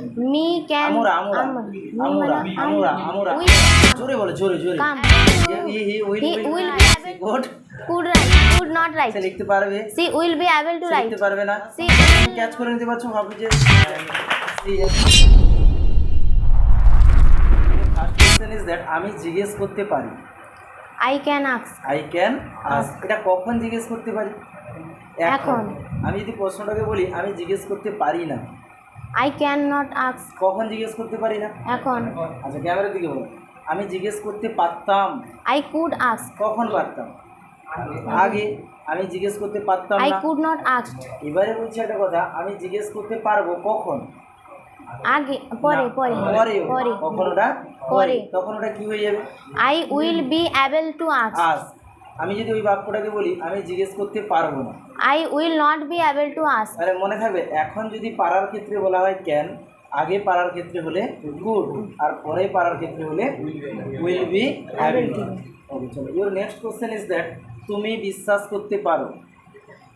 Me can Amura Amura Amura Amura জোরে বলো জোরে জোরে। Come. He he will He will will be able- good could write could not write সে লিখতে পারবে। She will be able to write. লিখতে পারবে না। সি ক্যাচ করে নিতে পারছ ভাবো যে ফার্স্ট কোশ্চেন ইজ দ্যাট আমি জিজ্ঞেস করতে পারি। I can ask I can ask এটা কখন জিজ্ঞেস করতে পারি? এখন। আমি যদি প্রশ্নটাকে বলি আমি জিজ্ঞেস করতে পারি না। আই ক্যান নট আস্ক কখন জিজ্ঞেস করতে পারি না? এখন। আচ্ছা ক্যামেরার দিকে বলো। আমি জিজ্ঞেস করতে পারতাম। আই কুড আস্ক কখন পারতাম? আগে আমি জিজ্ঞেস করতে পারতাম আই কুড নট আস্ক এবারে বলছি একটা কথা আমি জিজ্ঞেস করতে পারব কখন? আগে পরে পরে পরে। পরে কখন ওটা? পরে। তখন ওটা কি হয়ে যাবে? I will be able to ask আজ আমি যদি ওই বাক্যটাকে বলি আমি জিজ্ঞেস করতে পারব না। I will not be able to ask আরে মনে থাকবে এখন যদি পারার ক্ষেত্রে বলা হয় ক্যান আগে পারার ক্ষেত্রে হলে গুড আর পরে পারার ক্ষেত্রে হলে উইল বি হ্যাভিং ওকে চলো your next question is that তুমি বিশ্বাস করতে পারো।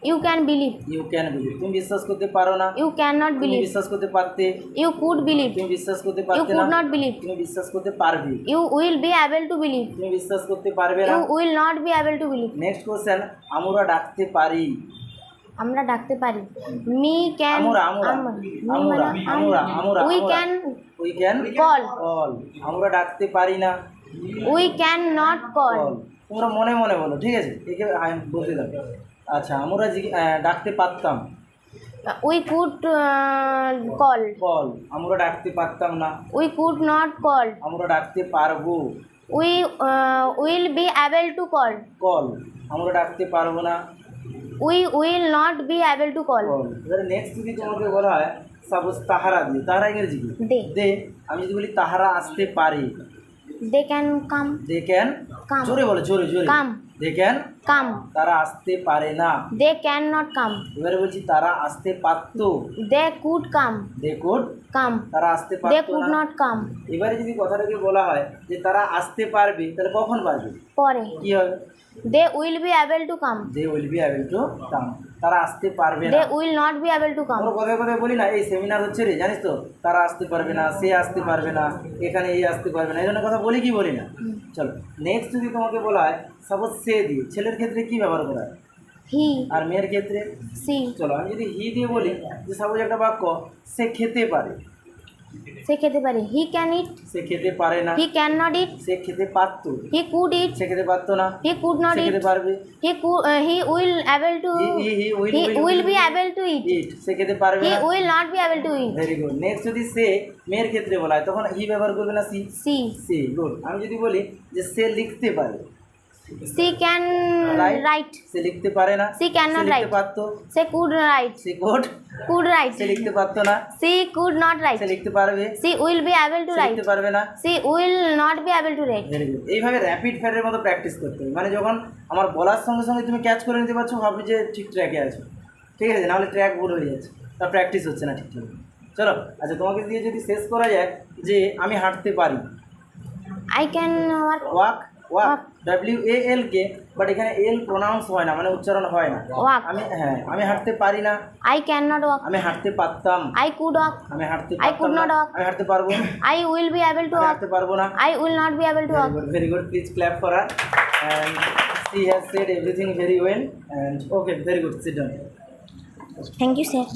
You can believe you can believe তুমি বিশ্বাস করতে পারো না ইউ ক্যান নট বিলিভ বিশ্বাস করতে পারতে ইউ কুড বিলিভ তুমি বিশ্বাস করতে ইউ পারতে কুড নট বিলিভ তুমি বিশ্বাস করতে পারবে you will be able to believe তুমি বিশ্বাস করতে পারবে না you will not be able to believe next question আমরা ডাকতে পারি আমরা ডাকতে পারি মি ক্যান আমরা আমরা আমরা we can we can call call আমরা ডাকতে পারি না উই ক্যান নট কল তোমরা মনে মনে বলো ঠিক আছে? একে আমি বলতে দাও। আচ্ছা আমরা ডাকতে পারতাম। We could call. কল আমরা ডাকতে পারতাম না। We could not call. আমরা ডাকতে পারব। We will be able to call. Call আমরা ডাকতে পারব না। We will not be able to call. এবারে নেক্সট যদি তোমাকে বলা হয় সাপোজ তাহারা দিয়ে তাহারা ইংরেজি দে আমি যদি বলি তাহারা আসতে পারে। They can come. They can Come. জোরে বলো জোরে জোরে। কাম। They can come. তারা আসতে পারে না। They can not come. এবারে বলছি তারা আসতে পারতো। They could come. They could come. তারা আসতে দে কুড নট কাম। এবারে যদি কথাটাকে বলা হয় যে তারা আসতে পারবে তাহলে কখন পারবে? পরে। কি হবে? They will be able to come. They will be able to come. তারা আসতে পারবে না। They will not be able to come. আমরা কথায় কথায় বলি না এই সেমিনার হচ্ছে রে জানিস তো? তারা আসতে পারবে না সে আসতে পারবে না এখানে এই আসতে পারবে না এই জন্য কথা বলি কি বলি না? চলো নেক্সট যদি তোমাকে বলা হয় সাপোজ সে দিয়ে ছেলের ক্ষেত্রে কি ব্যবহার করা হয়? হি। আর মেয়ের ক্ষেত্রে? সি। চলো আমি যদি হি দিয়ে বলি যে সাপোজ একটা বাক্য সে খেতে পারে। সে খেতে পারে। হি ক্যান ইট। সে খেতে পারে না। হি ক্যান নট ইট। সে খেতে পারতো। হি কুড ইট। সে খেতে পারতো না। হি কুড নট সে ইট। খেতে পারবে। He he will able to he will be able to eat. সে খেতে পারবে he will not be able to eat. Very good. Next যদি সে মেয়ের ক্ষেত্রে বলা হয় তখন হি ব্যবহার করবে না সি? সি। C good. আমি যদি বলি যে সে লিখতে পারে সি ক্যান. রাইট সে লিখতে পারে না। She cannot সে লিখতে write. পারতো। সে কুড রাইট সে গুড কুড রাইট সে লিখতে পারতো না। সি কুড নট রাইট সে লিখতে পারবে। She will be able to write লিখতে পারবে না। She will not be able to write এইভাবে র্যাপিড ফায়ারের মতো প্র্যাকটিস করতে হবে। মানে যখন আমার বলার সঙ্গে সঙ্গে তুমি ক্যাচ করে নিতে পারছ ভাববে যে ঠিক ট্র্যাকে আছো। ঠিক আছে নাহলে ট্র্যাক ভুল হয়ে যাচ্ছে। তা প্র্যাকটিস হচ্ছে না ঠিকঠাক। চলো আচ্ছা তোমাকে দিয়ে যদি শেষ করা যায় যে আমি হাঁটতে পারি। I can walk walk. W A L K but এখানে এল প্রোনাউন্স হয় না মানে উচ্চারণ হয় না। ওয়াক। আমি হ্যাঁ আমি হাঁটতে পারি না। আই ক্যান নট ওয়ার্ক আমি হাঁটতে পারতাম। আই কুড ওয়ার্ক আমি হাঁটতে I could পারতাম না। not আমি হাঁটতে পারব। I will be able to আমি ওয়ার্ক হাঁটতে পারব না। I will not be able to very work good very good. Please clap for her. And she has said everything very well. And okay very good. Thank you sir